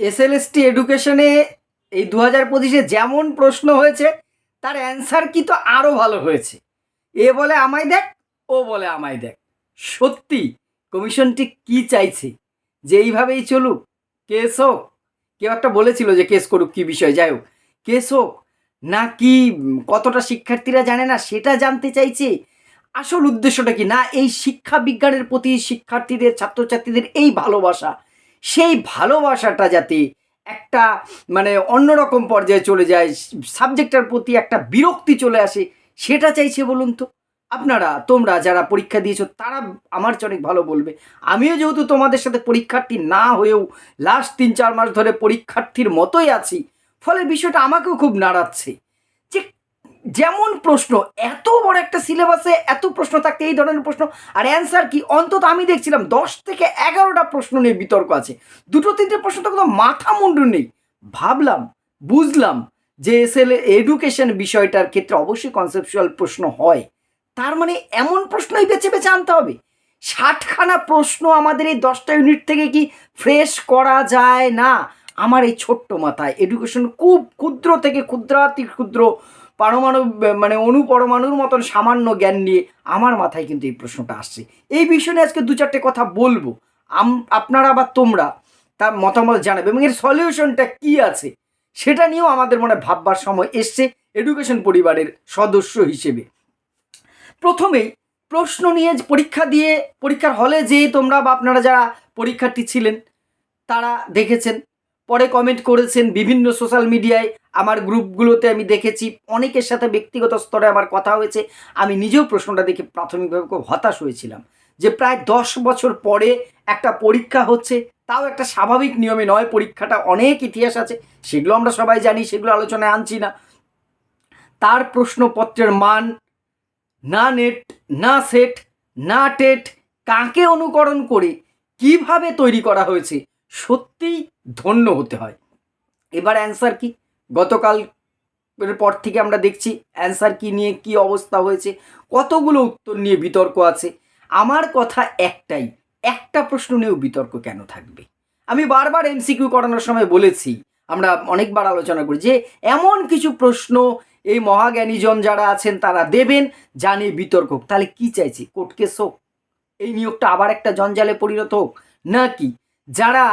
SLST এডুকেশনে এই দু হাজার পঁচিশে যেমন প্রশ্ন হয়েছে, তার অ্যান্সার কি তো আরও ভালো হয়েছে। এ বলে আমায় দেখ, ও বলে আমায় দেখ। সত্যি কমিশনটি কি চাইছে? যে এইভাবেই চলুক কেস হোক, কেউ একটা বলেছিল যে কেস করুক কি বিষয়, যাই হোক কেস হোক, না কি, কতটা শিক্ষার্থীরা জানে না, সেটা জানতে চাইছে। আসল উদ্দেশ্যটা কি? না, এই শিক্ষা বিজ্ঞানের প্রতি শিক্ষার্থীদের, ছাত্রছাত্রীদের এই ভালোবাসা সেই ভালোবাসাটা যাতে একটা মানে অন্যরকম পর্যায়ে চলে যায় সাবজেক্টটার প্রতি একটা বিরক্তি চলে আসে, সেটা চাইছে বলুন তো? আপনারা, তোমরা যারা পরীক্ষা দিয়েছ, তারা আমার চেয়ে অনেক ভালো বলবে। আমিও যেহেতু তোমাদের সাথে পরীক্ষার্থী না হয়েও লাস্ট তিন চার মাস ধরে পরীক্ষার্থীর মতোই আছি, ফলে বিষয়টা আমাকেও খুব নাড়াচ্ছে। যেমন প্রশ্ন, এত বড় একটা সিলেবাসে এত প্রশ্ন থাকতে এই ধরনের প্রশ্ন, আর অ্যান্সার কি? অন্তত আমি দেখছিলাম দশ থেকে এগারোটা প্রশ্ন নিয়ে বিতর্ক আছে। দুটো, তিনটে প্রশ্ন তো কোনো মাথা মুন্ডু নেই। ভাবলাম, বুঝলাম যে এসএল এডুকেশন বিষয়টার ক্ষেত্রে অবশ্যই কনসেপচুয়াল প্রশ্ন হয়। তার মানে এমন প্রশ্নই বেছে বেছে আনতে হবে। ষাটখানা প্রশ্ন আমাদের এই দশটা ইউনিট থেকে কি ফ্রেশ করা যায় না? আমার এই ছোট্ট মাথায় এডুকেশন খুব ক্ষুদ্র থেকে ক্ষুদ্রাতি ক্ষুদ্র পারমাণু মানে অনুপরমাণুর মতন সামান্য জ্ঞান নিয়ে আমার মাথায় কিন্তু এই প্রশ্নটা আসছে। এই বিষয় নিয়ে আজকে দু চারটে কথা বলব। আপনারা বা তোমরা তার মতামত জানাবে এবং এর সলিউশনটা কি আছে সেটা নিয়েও আমাদের মনে ভাববার সময় এসছে এডুকেশন পরিবারের সদস্য হিসেবে। প্রথমেই প্রশ্ন নিয়ে পরীক্ষা দিয়ে, পরীক্ষার হলে যেয়ে তোমরা বা আপনারা যারা পরীক্ষার্থী ছিলেন, তারা দেখেছেন, পরে কমেন্ট করেছেন বিভিন্ন সোশ্যাল মিডিয়ায় আমার গ্রুপগুলোতে আমি দেখেছি, অনেকের সাথে ব্যক্তিগত স্তরে আমার কথা হয়েছে। আমি নিজেও প্রশ্নটা দেখে প্রাথমিকভাবে খুব হতাশ হয়েছিলাম যে প্রায় দশ বছর পরে একটা পরীক্ষা হচ্ছে, তাও একটা স্বাভাবিক নিয়মে নয়, পরীক্ষাটা অনেক ইতিহাস আছে, সেগুলো আমরা সবাই জানি, সেগুলো আলোচনায় আনছি না। তার প্রশ্নপত্রের মান, না নেট, না সেট, না টেট, কাকে অনুকরণ করে কীভাবে তৈরি করা হয়েছে, সত্যিই ধন্য হতে হয়। এবার অ্যান্সার কি? গতকাল পর থেকে আমরা দেখছি অ্যান্সার কি নিয়ে, কি অবস্থা হয়েছে, কতগুলো উত্তর নিয়ে বিতর্ক আছে। আমার কথা একটাই, একটা প্রশ্ন নিয়েও বিতর্ক কেন থাকবে? আমি বারবার এমসিকিউ করানোর সময় বলেছি, আমরা অনেকবার আলোচনা করি যে এমন কিছু প্রশ্ন এই মহাজ্ঞানীজন যারা আছেন তারা দেবেন জানে বিতর্ক হোক। তাহলে কি চাইছে? কোর্ট কেস হোক? এই নিয়োগটা আবার একটা জঞ্জালে পরিণত হোক? নাকি যারা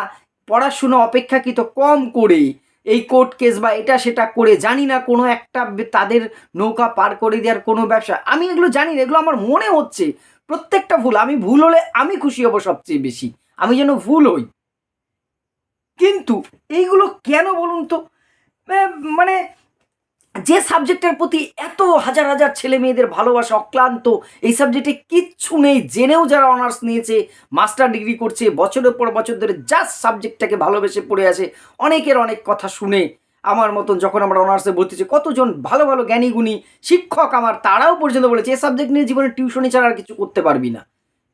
পড়াশুনো অপেক্ষাকৃত কম করে এই কোর্ট কেস বা এটা সেটা করে জানি না, কোনো একটা তাদের নৌকা পার করে দেওয়ার কোনো ব্যবসা। আমি এগুলো জানি না, এগুলো আমার মনে হচ্ছে। প্রত্যেকটা ভুল, আমি ভুল হলে আমি খুশি হব সবচেয়ে বেশি। আমি যেন ভুল হই। কিন্তু এইগুলো কেন বলুন তো? মানে যে সাবজেক্টের প্রতি এত হাজার হাজার ছেলে মেয়েদের ভালোবাসা, অক্লান্ত, এই সাবজেক্টে কিচ্ছু নেই। জেনেও যারা অনার্স নিয়েছে, মাস্টার ডিগ্রি করছে, বছরের পর বছর ধরে জাস্ট সাবজেক্টটাকে ভালোবেসে পড়ে আছে, অনেকের অনেক কথা শুনে আমার মতন যখন আমরা অনার্সে ভর্তি হচ্ছি কতজন ভালো ভালো জ্ঞানী গুণী শিক্ষক আমার তারাও পর্যন্ত বলেছে এই সাবজেক্ট নিয়ে জীবনে টিউশনি ছাড়া আর কিছু করতে পারবি না।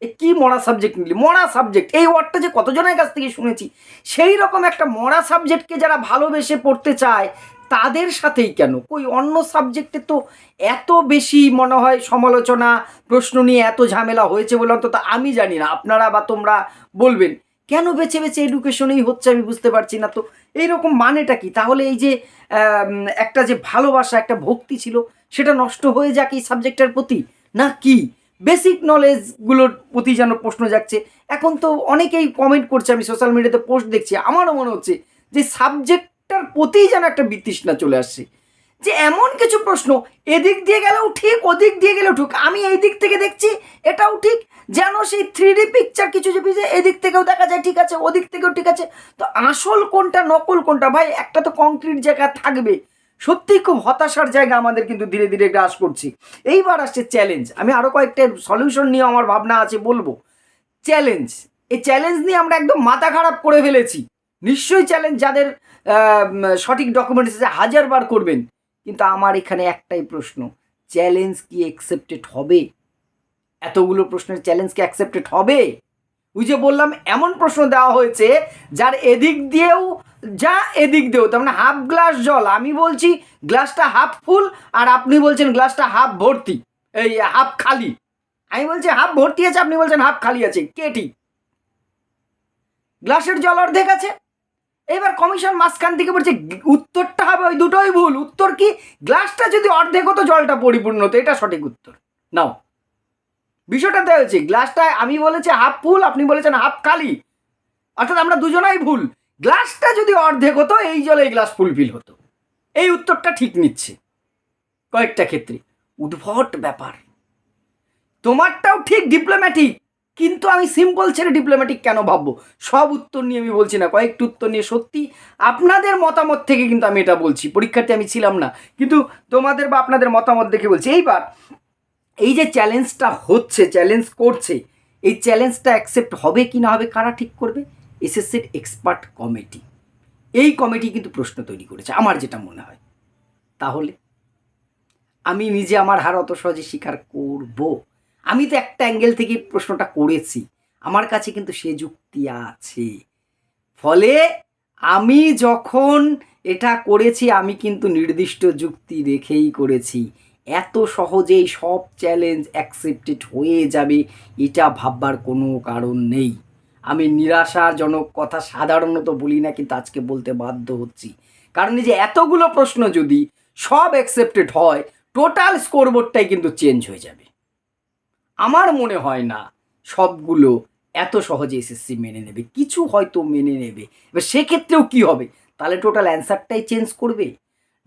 এ কি মরা সাবজেক্ট নিলি? মরা সাবজেক্ট এই ওয়ার্ডটা যে কতজনের কাছ থেকে শুনেছি, সেই রকম একটা মরা সাবজেক্টকে যারা ভালোবেসে পড়তে চায় তাদের সাথেই কেন? কই অন্য সাবজেক্টে তো এত বেশি মনে হয় সমালোচনা, প্রশ্ন নিয়ে এত ঝামেলা হয়েছে বলে অন্তত আমি জানি না। আপনারা বা তোমরা বলবেন, কেন বেছে বেছে এডুকেশনেই হচ্ছে আমি বুঝতে পারছি না তো? এইরকম মানেটা কি? তাহলে এই যে একটা যে ভালোবাসা, একটা ভক্তি ছিল, সেটা নষ্ট হয়ে যাক এই সাবজেক্টের প্রতি? না কি? বেসিক নলেজগুলোর প্রতি যেন প্রশ্ন যাচ্ছে এখন তো অনেকেই কমেন্ট করছে, আমি সোশ্যাল মিডিয়াতে পোস্ট দেখছি। আমারও মনে হচ্ছে যে সাবজেক্টটার প্রতিই যেন একটা বিতৃষ্ণা চলে আসছে। যে এমন কিছু প্রশ্ন, এদিক দিয়ে গেলেও ঠিক, ওদিক দিয়ে গেলেও ঠিক। আমি এই দিক থেকে দেখছি, এটাও ঠিক। যেন সেই থ্রি ডি পিকচার কিছু যে এদিক থেকেও দেখা যায় ঠিক আছে, ওদিক থেকেও ঠিক আছে। তো আসল কোনটা, নকল কোনটা? ভাই, একটা তো কংক্রিট জায়গা থাকবে। সত্যিই খুব হতাশার জায়গা আমাদের কিন্তু ধীরে ধীরে গ্রাস করছি। এইবার আসছে চ্যালেঞ্জ আমি আরও কয়েকটা সলিউশন নিয়ে আমার ভাবনা আছে, বলব। চ্যালেঞ্জ এই চ্যালেঞ্জ নিয়ে আমরা একদম মাথা খারাপ করে ফেলেছি। নিশ্চয়ই চ্যালেঞ্জ যাদের সঠিক ডকুমেন্টস আছে হাজারবার করবেন। কিন্তু আমার এখানে একটাই প্রশ্ন, চ্যালেঞ্জ কি অ্যাকসেপ্টেড হবে? এতগুলো প্রশ্নের চ্যালেঞ্জ কি অ্যাকসেপ্টেড হবে? ওই যে বললাম, এমন প্রশ্ন দেওয়া হয়েছে, যার এদিক দিয়েও, যা এদিক দিয়েও, তার মানে হাফ গ্লাস জল, আমি বলছি গ্লাসটা হাফ ফুল আর আপনি বলছেন গ্লাসটা হাফ ভর্তি, এই হাফ খালি। আমি বলছি হাফ ভর্তি আছে, আপনি বলছেন হাফ খালি আছে, কে ঠিক? গ্লাসের জল অর্ধেক আছে এবার কমিশন মাঝখান থেকে বলছে, উত্তরটা হবে ওই দুটোই ভুল। উত্তর কি? গ্লাসটা যদি অর্ধেক হতো, জলটা পরিপূর্ণ হতো। এটা সঠিক উত্তর। নাও। বিষয়টা দেওয়া হয়েছে, গ্লাসটা আমি বলেছি হাফ ফুল আপনি বলেছেন হাফ খালি। অর্থাৎ আমরা দুজনাই ভুল। গ্লাসটা যদি অর্ধেক হতো, এই জলে এই গ্লাস ফুলফিল হতো। এই উত্তরটা ঠিক নিচ্ছে। কয়েকটা ক্ষেত্রে। উদ্ভট ব্যাপার। তোমারটাও ঠিক ডিপ্লোম্যাটিক কিন্তু আমি সিম্পল ছেড়ে ডিপ্লোম্যাটিক কেন ভাববো? সব উত্তর নিয়ে আমি বলছি না, কয়েকটি উত্তর নিয়ে সত্যি আপনাদের মতামত থেকে কিন্তু আমি এটা বলছি, পরীক্ষার্থী আমি ছিলাম না, কিন্তু তোমাদের বা আপনাদের মতামত দেখে বলছি। এইবার এই যে চ্যালেঞ্জটা হচ্ছে চ্যালেঞ্জ করছে, এই চ্যালেঞ্জটা অ্যাকসেপ্ট হবে কি না হবে, কারা ঠিক করবে? এসএসসির এক্সপার্ট কমিটি এই কমিটি কিন্তু প্রশ্ন তৈরি করেছে, আমার যেটা মনে হয়। তাহলে আমি নিজে আমার হার অত সহজে স্বীকার করব? আমি তো একটা অ্যাঙ্গেল থেকে প্রশ্নটা করেছি। আমার কাছে কিন্তু সে যুক্তি আছে। ফলে আমি যখন এটা করেছি, আমি কিন্তু নির্দিষ্ট যুক্তি রেখেই করেছি। এত সহজেই সব চ্যালেঞ্জ অ্যাকসেপ্টেড হয়ে যাবে, এটা ভাববার কোনো কারণ নেই। আমি নিরাশাজনক কথা সাধারণত বলি না, কিন্তু আজকে বলতে বাধ্য হচ্ছি। কারণ এই যে এতগুলো প্রশ্ন যদি সব অ্যাকসেপ্টেড হয় টোটাল স্কোরবোর্ডটাই কিন্তু চেঞ্জ হয়ে যাবে। আমার মনে হয় না সবগুলো এত সহজে এসএসসি মেনে নেবে। কিছু হয়তো মেনে নেবে। এবার সেক্ষেত্রেও কি হবে? তাহলে টোটাল অ্যান্সারটাই চেঞ্জ করবে?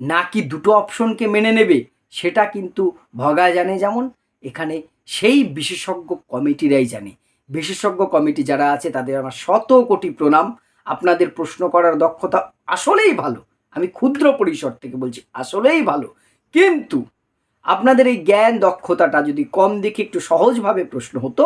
নাকি দুটো অপশনকে মেনে নেবে? সেটা কিন্তু ভগা জানে যেমন। এখানে সেই বিশেষজ্ঞ কমিটিরাই জানে। বিশেষজ্ঞ কমিটি যারা আছে, তাদের আমার শত কোটি প্রণাম। আপনাদের প্রশ্ন করার দক্ষতা আসলেই ভালো। আমি ক্ষুদ্র পরিসর থেকে বলছি, আসলেই ভালো। কিন্তু আপনাদের এই জ্ঞান দক্ষতাটা যদি কম দেখে একটু সহজভাবে প্রশ্ন হতো,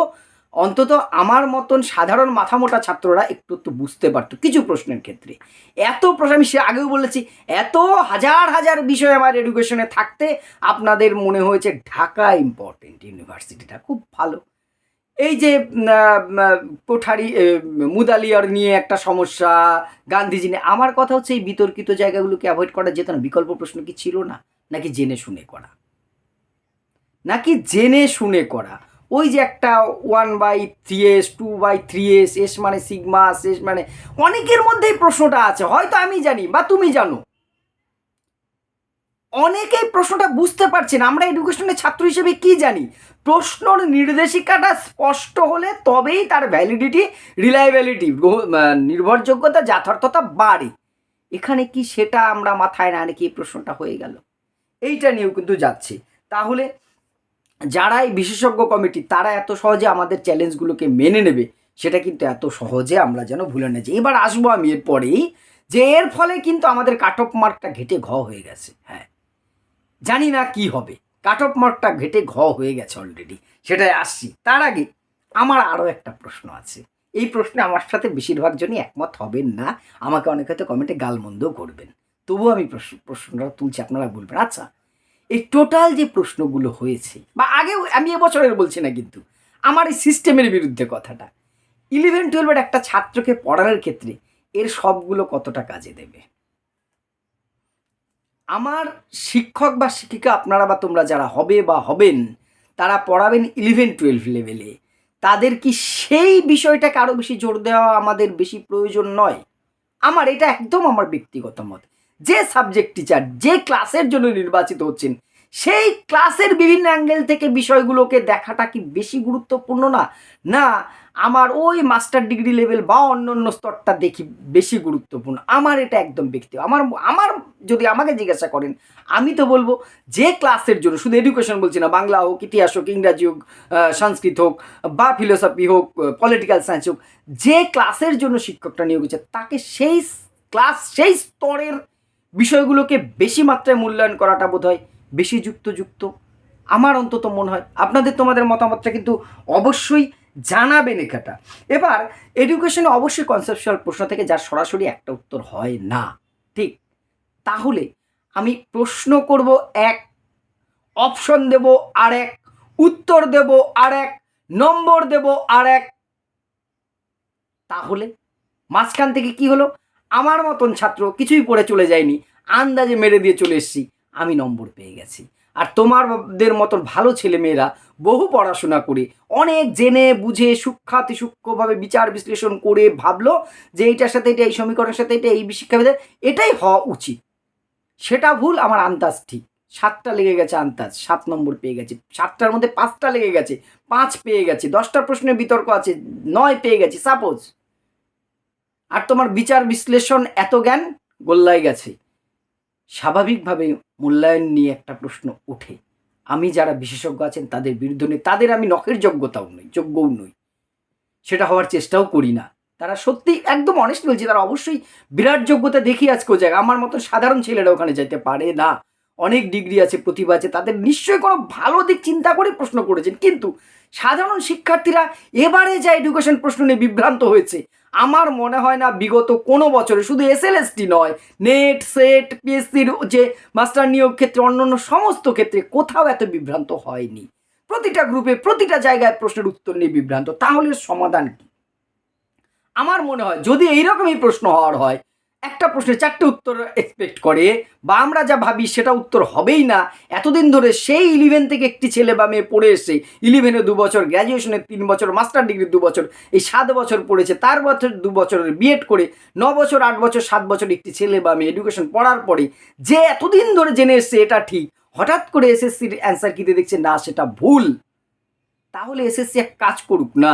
অন্তত আমার মতন সাধারণ মাথামোটা ছাত্ররা একটু একটু বুঝতে পারতো কিছু প্রশ্নের ক্ষেত্রে। এত প্রশ্ন, আমি সে আগেও বলেছি, এত হাজার হাজার বিষয় আমার এডুকেশনে থাকতে আপনাদের মনে হয়েছে ঢাকা ইম্পর্টেন্ট ইউনিভার্সিটিটা খুব ভালো। এই যে কোঠারি মুদালিয়ার নিয়ে একটা সমস্যা গান্ধীজি নিয়ে, আমার কথা হচ্ছে এই বিতর্কিত জায়গাগুলোকে অ্যাভয়েড করা যেত না, বিকল্প প্রশ্ন কি ছিল না, নাকি জেনে শুনে করা। নাকি জেনে শুনে করা? ওই যে একটা one by three S two by three S S মানে সিগমা এস মানে অনেকের মধ্যেই প্রশ্নটা আছে, হয়তো আমি জানি বা তুমি জানো। অনেকেই প্রশ্নটা বুঝতে পারছে না, আমরা এডুকেশনের ছাত্র হিসেবে কি জানি? প্রশ্নর নির্দেশিকাটা স্পষ্ট হলে তবেই তার ভ্যালিডিটি রিলায়েবিলিটি নির্ভরযোগ্যতা, যথার্থতা বাড়ে। এখানে কি সেটা আমরা মাথায় না রেখে এই প্রশ্নটা হয়ে গেল। এইটা নিয়েও কিন্তু যাচ্ছে। তাহলে যারা এই বিশেষজ্ঞ কমিটি, তারা এত সহজে আমাদের চ্যালেঞ্জগুলোকে মেনে নেবে, সেটা কিন্তু এত সহজে আমরা যেন ভুলে না যাই। এবার আসব আমি এরপরেই, যে এর ফলে কিন্তু আমাদের কাট অফ মার্কটা ঘেটে ঘ হয়ে গেছে হ্যাঁ। জানি না কি হবে কাট অফ মার্কটা ঘেটে ঘ হয়ে গেছে অলরেডি সেটাই আসছি। তার আগে আমার আরও একটা প্রশ্ন আছে, এই প্রশ্নে আমার সাথে বেশিরভাগ জনই একমত হবেন না, আমাকে অনেক হয়তো কমেন্টে গালমন্দও করবেন। তবুও আমি প্রশ্ন, প্রশ্নটা তুলছি, আপনারা বলবেন আচ্ছা এই টোটাল যে প্রশ্নগুলো হয়েছে, বা আগেও আমি এবছরের বলছি না কিন্তু, আমার এই সিস্টেমের বিরুদ্ধে কথাটা। ইলেভেন টুয়েলভের একটা ছাত্রকে পড়ানোর ক্ষেত্রে এর সবগুলো কতটা কাজে দেবে? আমার শিক্ষক বা শিক্ষিকা আপনারা বা তোমরা যারা হবে বা হবেন, তারা পড়াবেন ইলেভেন টুয়েলভ লেভেলে তাদের কি সেই বিষয়টাকে আরও বেশি জোর দেওয়া আমাদের বেশি প্রয়োজন নয়? আমার এটা একদম আমার ব্যক্তিগত মত। যে সাবজেক্ট টিচার যে ক্লাসের জন্য নির্বাচিত হচ্ছেন, সেই ক্লাসের বিভিন্ন অ্যাঙ্গেল থেকে বিষয়গুলোকে দেখাটা কি বেশি গুরুত্বপূর্ণ না? না, আমার ওই মাস্টার ডিগ্রি লেভেল বা অন্য অন্য স্তরটা দেখি বেশি গুরুত্বপূর্ণ। আমার এটা একদম ব্যক্তি, আমার আমার যদি আমাকে জিজ্ঞাসা করেন, আমি তো বলব যে ক্লাসের জন্য, শুধু এডুকেশন বলছি না, বাংলা হোক, ইতিহাস হোক, ইংরাজি হোক সংস্কৃত হোক, বা ফিলোসফি হোক পলিটিক্যাল সায়েন্স হোক, যে ক্লাসের জন্য শিক্ষকটা নিয়োগ হচ্ছে, তাকে সেই ক্লাস সেই স্তরের বিষয়গুলোকে বেশি মাত্রায় মূল্যায়ন করাটা বোধ হয় বেশি যুক্তযুক্ত। আমার অন্তত মনে হয়, আপনাদের তোমাদের মতামতটা কিন্তু অবশ্যই জানাবেন এখানটা এবার এডুকেশনে অবশ্যই কনসেপচুয়াল প্রশ্ন থেকে যার সরাসরি একটা উত্তর হয় না। ঠিক? তাহলে আমি প্রশ্ন করব এক অপশন দেব আর এক উত্তর দেব আর এক নম্বর দেব আর এক তাহলে মাঝখান থেকে কি হলো? আমার মতন ছাত্র কিছুই পড়ে চলে যায়নি। আন্দাজে মেরে দিয়ে চলে এসেছি। আমি নম্বর পেয়ে গেছি। আর তোমারদের মতন ভালো ছেলেমেয়েরা বহু পড়াশোনা করে, অনেক জেনে, বুঝে, সূক্ষাতি, সূক্ষ্মভাবে বিচার, বিশ্লেষণ করে ভাবলো যে এইটার সাথে এটা, এই সমীকরণের সাথে এটা, এই শিক্ষাবিদের এটাই হওয়া উচিত। সেটা ভুল, আমার আন্দাজ ঠিক। সাতটা লেগে গেছে আন্দাজ, সাত নম্বর পেয়ে গেছে। সাতটার মধ্যে পাঁচটা লেগে গেছে, পাঁচ পেয়ে গেছে, দশটা প্রশ্নের বিতর্ক আছে, নয় পেয়ে গেছে। সাপোজ আর তোমার বিচার বিশ্লেষণ এত জ্ঞান? গোল্লায় গেছে। স্বাভাবিকভাবে মূল্যায়ন নিয়ে একটা প্রশ্ন ওঠে। আমি যারা বিশেষজ্ঞ আছেন, তাদের বিরুদ্ধে নেই। তাদের আমি নখের যোগ্যতাও নই, যোগ্যও নই। সেটা হওয়ার চেষ্টাও করি না। তারা সত্যি একদম অনেস্ট বলছি, তারা অবশ্যই বিরাট যোগ্যতা দেখি আজকেও যায়। আমার মতো সাধারণ ছেলেরা ওখানে যাইতে পারে না। অনেক ডিগ্রি আছে, প্রতিভা আছে। তাদের নিশ্চয়ই কোনো ভালো দিক চিন্তা করে প্রশ্ন করেছেন। কিন্তু সাধারণ শিক্ষার্থীরা এবারে যা এডুকেশন প্রশ্ন নিয়ে বিভ্রান্ত হয়েছে আমার মনে হয় না বিগত কোনো বছরে শুধু এস এসএলএসটি নয় নেট সেট পিএসসির যে মাস্টার নিয়োগ ক্ষেত্রে অন্যান্য সমস্ত ক্ষেত্রে কোথাও এত বিভ্রান্ত হয়নি। প্রতিটা গ্রুপে প্রতিটা জায়গায় প্রশ্নের উত্তর নিয়ে বিভ্রান্ত, তাহলে সমাধান কি? আমার মনে হয় যদি এইরকমই প্রশ্ন হওয়ার হয় একটা প্রশ্নের চারটে উত্তর এক্সপেক্ট করে, বা আমরা যা ভাবি সেটা উত্তর হবেই না। এতদিন ধরে সেই ইলেভেন থেকে একটি ছেলে বা মেয়ে পড়ে এসে ইলেভেনে দু বছর গ্র্যাজুয়েশনে তিন বছর মাস্টার ডিগ্রি দু বছর এই সাত বছর পড়েছে, তার বছর দু বছরের বিএড করে, ন বছর, আট বছর, সাত বছর একটি ছেলে বা মেয়ে এডুকেশন পড়ার পরে যে এতদিন ধরে জেনে এসছে এটা ঠিক, হঠাৎ করে এসএসসির অ্যান্সার কিতে দেখছে, না, সেটা ভুল। তাহলে এসএসসি এক কাজ করুক না।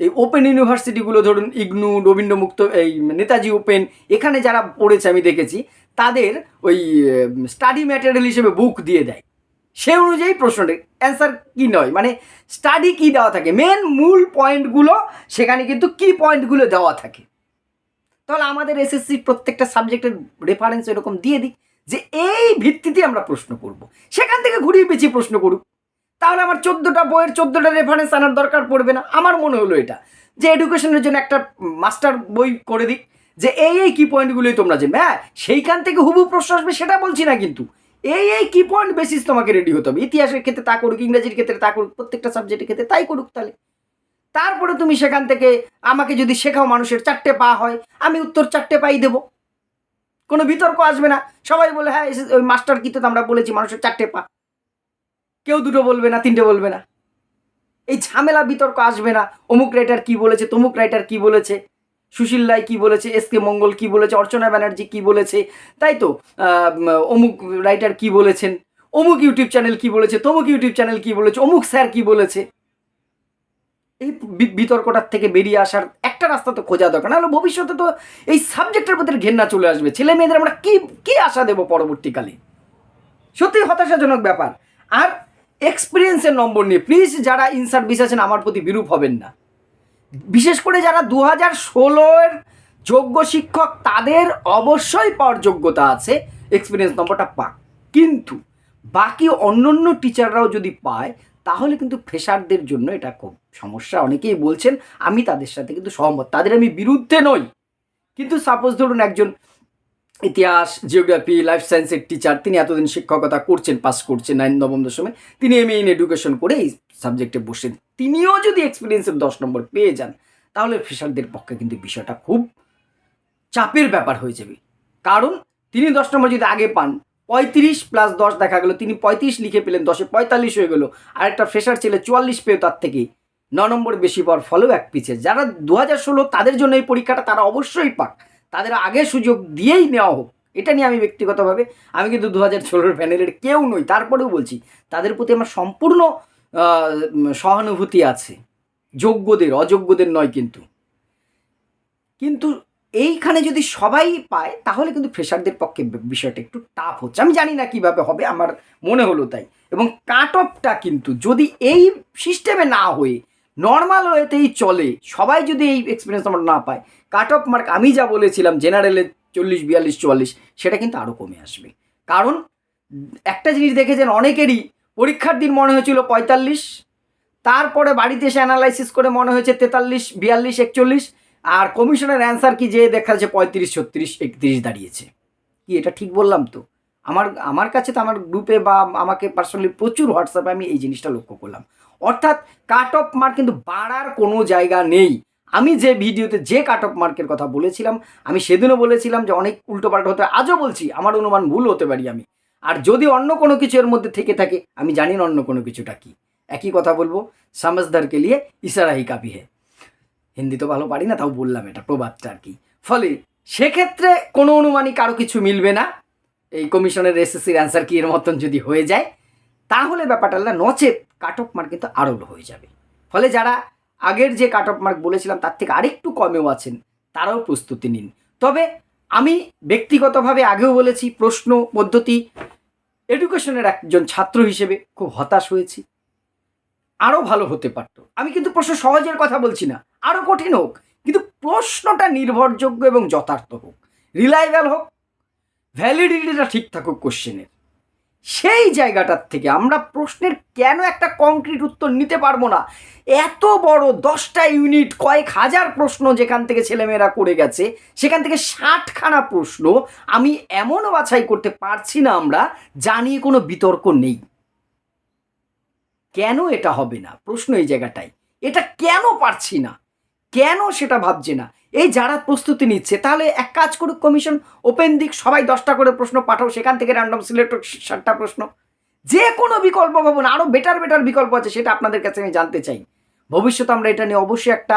এই ওপেন ইউনিভার্সিটিগুলো ধরুন ইগনু রবীন্দ্র মুক্ত এই নেতাজি ওপেন এখানে যারা পড়েছে আমি দেখেছি, তাদের ওই স্টাডি ম্যাটেরিয়াল হিসেবে বুক দিয়ে দেয়। সে অনুযায়ী প্রশ্নটা অ্যান্সার কী নয় মানে স্টাডি কী দেওয়া থাকে? মেন মূল পয়েন্টগুলো সেখানে কিন্তু কি পয়েন্টগুলো দেওয়া থাকে। তাহলে আমাদের এসএসসির প্রত্যেকটা সাবজেক্টের রেফারেন্স এরকম দিয়ে দিই, যে এই ভিত্তিতে আমরা প্রশ্ন করব। সেখান থেকে ঘুরিয়ে পেঁচিয়ে প্রশ্ন করুক। তাহলে আমার চোদ্দোটা বইয়ের চোদ্দোটা রেফারেন্স আনার দরকার পড়বে না। আমার মনে হলো এটা, যে এডুকেশনের জন্য একটা মাস্টার বই করে দিক, যে এই এই কি পয়েন্টগুলোই তোমরা যে হ্যাঁ সেইখান থেকে হুবু প্রশ্ন আসবে, সেটা বলছি না কিন্তু। এই এই কি পয়েন্ট বেসিস তোমাকে রেডি হতে হবে। ইতিহাসের ক্ষেত্রে তা করুক, ইংরাজির ক্ষেত্রে তা করুক, প্রত্যেকটা সাবজেক্টের ক্ষেত্রে তাই করুক তাহলে। তারপরে তুমি সেখান থেকে আমাকে যদি শেখাও মানুষের, চারটে পা হয়, আমি উত্তর চারটে পাই দেবো। কোনো বিতর্ক আসবে না। সবাই বলে হ্যাঁ ওই মাস্টার কি তো আমরা বলেছি, মানুষের চারটে পা। কেউ দুটো বলবে না, তিনটে বলবে না। এই ঝামেলা, বিতর্ক আসবে না। অমুক রাইটার কি বলেছে, তমুক রাইটার কি বলেছে, সুশীল রায় কী বলেছে এস কে মঙ্গল কী বলেছে, অর্চনা ব্যানার্জি কী বলেছে, তাই তো? অমুক রাইটার কি বলেছেন, অমুক ইউটিউব চ্যানেল কি বলেছে, তমুক ইউটিউব চ্যানেল কি বলেছে, অমুক স্যার কি বলেছে। এই বিতর্কটার থেকে বেরিয়ে আসার একটা রাস্তা তো খোঁজা দরকার, নাহলে ভবিষ্যতে তো এই সাবজেক্টের প্রতি ঘেন্না চলে আসবে। ছেলে মেয়েদের আমরা কি কি আশা দেবো পরবর্তীকালে? সত্যি হতাশাজনক ব্যাপার। আর এক্সপিরিয়েন্সের নম্বর নিয়ে। প্লিজ যারা ইন সার্ভিস আছেন, আমার প্রতি বিরূপ হবেন না। বিশেষ করে যারা দু হাজার ষোলোর যোগ্য শিক্ষক, তাদের অবশ্যই পাওয়ার যোগ্যতা আছে। এক্সপিরিয়েন্স নম্বরটা পাক। কিন্তু বাকি অন্য অন্য টিচাররাও যদি পায়, তাহলে কিন্তু ফ্রেশারদের জন্য এটা খুব সমস্যা। অনেকেই বলছেন, আমি তাদের সাথে কিন্তু সহমত। তাদের আমি বিরুদ্ধে নই। কিন্তু সাপোজ ধরুন একজন ইতিহাস জিওগ্রাফি লাইফ সায়েন্সের টিচার তিনি এতদিন শিক্ষকতা করছেন পাস করছেন নাইন নবম দশমে। তিনি এম ইন এডুকেশন করে এই সাবজেক্টে বসেন। তিনিও যদি এক্সপিরিয়েন্সের দশ নম্বর পেয়ে যান, তাহলে ফ্রেশারদের পক্ষে কিন্তু বিষয়টা খুব চাপের ব্যাপার হয়ে যাবে। কারণ তিনি দশ নম্বর যদি আগে পান, পঁয়ত্রিশ প্লাস দশ দেখা গেল, তিনি পঁয়ত্রিশ লিখে পেলেন, দশে পঁয়তাল্লিশ হয়ে গেলো আর একটা ফ্রেশার ছেলে চুয়াল্লিশ পেয়ে তার থেকে ন নম্বর বেশি পাওয়ার ফলেও এক পিছিয়ে যারা দু হাজার ষোলো তাদের জন্য এই পরীক্ষাটা তারা অবশ্যই পাক। তাদের আগে সুযোগ দিয়েই নেওয়া হোক। এটা নিয়ে আমি ব্যক্তিগতভাবে, আমি কিন্তু দু হাজার ষোলোর প্যানেলের কেউ নই, তারপরেও বলছি, তাদের প্রতি আমার সম্পূর্ণ সহানুভূতি আছে। যোগ্যদের, অযোগ্যদের নয় কিন্তু। কিন্তু এইখানে যদি সবাই পায়, তাহলে কিন্তু ফ্রেশারদের পক্ষে বিষয়টা একটু টাফ হচ্ছে। আমি জানি না কীভাবে হবে, আমার মনে হলো তাই। এবং কাট অফটা কিন্তু যদি এই সিস্টেমে না হয়ে নর্মাল ওয়েতেই চলে। সবাই যদি এই এক্সপিরিয়েন্স আমরা না পায় কাট অফ মার্ক আমি যা বলেছিলাম জেনারেলে চল্লিশ, বিয়াল্লিশ, চুয়াল্লিশ, সেটা কিন্তু আরও কমে আসবে। কারণ একটা জিনিস দেখেছেন অনেকেরই, পরীক্ষার দিন মনে হয়েছিল পঁয়তাল্লিশ, তারপরে বাড়িতে এসে অ্যানালাইসিস করে মনে হয়েছে তেতাল্লিশ, বিয়াল্লিশ, একচল্লিশ, আর কমিশনের অ্যান্সার কি যে দেখা যাচ্ছে পঁয়ত্রিশ, ছত্রিশ, একত্রিশ দাঁড়িয়েছে। কি এটা ঠিক বললাম তো? আমার আমার কাছে তো আমার গ্রুপে বা আমাকে পার্সোনালি প্রচুর হোয়াটসঅ্যাপে আমি এই জিনিসটা লক্ষ্য করলাম। অর্থাৎ কাট অফ মার্ক কিন্তু বাড়ার কোনো জায়গা নেই। আমি যে ভিডিওতে যে কাট অফ মার্কের কথা বলেছিলাম, আমি সেদিনও বলেছিলাম যে অনেক উল্টোপাল্টা হতে। আজও বলছি, আমার অনুমান ভুল হতে পারি আমি। আর যদি অন্য কোনো কিছু এর মধ্যে থেকে থাকে, আমি জানি না অন্য কোনো কিছুটা কি। একই কথা বলব সমঝদারকে লিয়ে ইশারা হি কাপি হে হিন্দি তো ভালো পারি না, তাও বললাম এটা প্রভাবটা আর কি। ফলে সেক্ষেত্রে কোনো অনুমানই কারও কিছু মিলবে না। এই কমিশনের এসএসসির অ্যান্সার কি এর মতন যদি হয়ে যায়, তাহলে ব্যাপারটা আলাদা। নচেত কাট অফ মার্ক কিন্তু আরও হয়ে যাবে। ফলে যারা আগের যে কাট অফ মার্ক বলেছিলাম, তার থেকে আরেকটু কমেও আছেন, তারাও প্রস্তুতি নিন। তবে আমি ব্যক্তিগতভাবে আগেও বলেছি, প্রশ্ন পদ্ধতি এডুকেশনের একজন ছাত্র হিসেবে খুব হতাশ হয়েছি। আরও ভালো হতে পারতো। আমি কিন্তু প্রশ্ন সহজের কথা বলছি না আরও কঠিন হোক, কিন্তু প্রশ্নটা নির্ভরযোগ্য এবং যথার্থ হোক। রিলায়েবল হোক ভ্যালিডিটিটা ঠিক থাকুক কোশ্চেনের সেই জায়গাটার থেকে আমরা প্রশ্নের কেন একটা কংক্রিট উত্তর নিতে পারব না? এত বড় দশটা ইউনিট কয়েক হাজার প্রশ্ন যেখান থেকে ছেলেমেয়েরা করে গেছে, সেখান থেকে ষাটখানা প্রশ্ন আমি এমনও বাছাই করতে পারছি না আমরা জানিয়ে কোনো বিতর্ক নেই। কেন এটা হবে না? প্রশ্ন এই জায়গাটাই। এটা কেন পারছি না? কেন সেটা ভাবছে না? এই যারা প্রস্তুতি নিচ্ছে, তাহলে এক কাজ করুক কমিশন, ওপেন দিক, সবাই দশটা করে প্রশ্ন পাঠাও, সেখান থেকে র্যান্ডম সিলেক্ট ষাটটা প্রশ্ন। যে কোনো বিকল্প ভাবুন আরও বেটার বেটার বিকল্প আছে, সেটা আপনাদের কাছে আমি জানতে চাই। ভবিষ্যতে আমরা এটা নিয়ে অবশ্যই একটা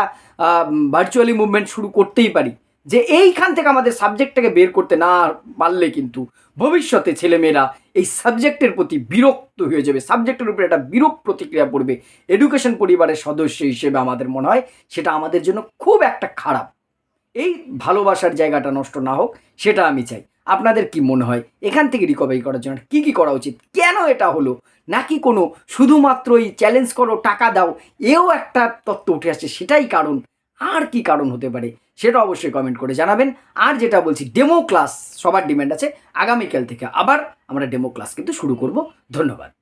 ভার্চুয়ালি মুভমেন্ট শুরু করতেই পারি। যে এইখান থেকে আমাদের সাবজেক্টটাকে বের করতে না পারলে কিন্তু ভবিষ্যতে ছেলেমেয়েরা এই সাবজেক্টের প্রতি বিরক্ত হয়ে যাবে। সাবজেক্টের উপরে একটা বিরূপ প্রতিক্রিয়া পড়বে। এডুকেশন পরিবারের সদস্য হিসেবে আমাদের মনে হয়, সেটা আমাদের জন্য খুব একটা খারাপ। এই ভালোবাসার জায়গাটা নষ্ট না হোক, সেটা আমি চাই। আপনাদের কি মনে হয়? এখান থেকে রিকভারি করার জন্য কি কি করা উচিত? কেন এটা হলো? নাকি কোনো শুধুমাত্র এই চ্যালেঞ্জ করো, টাকা দাও, এও একটা তত্ত্ব উঠে আসছে, সেটাই কারণ। আর কি কারণ হতে পারে? সেটা অবশ্যই কমেন্ট করে জানাবেন। আর যেটা বলছি ডেমো ক্লাস সবার ডিমান্ড আছে। আগামীকাল থেকে আবার আমরা ডেমো ক্লাস কিন্তু শুরু করব। ধন্যবাদ।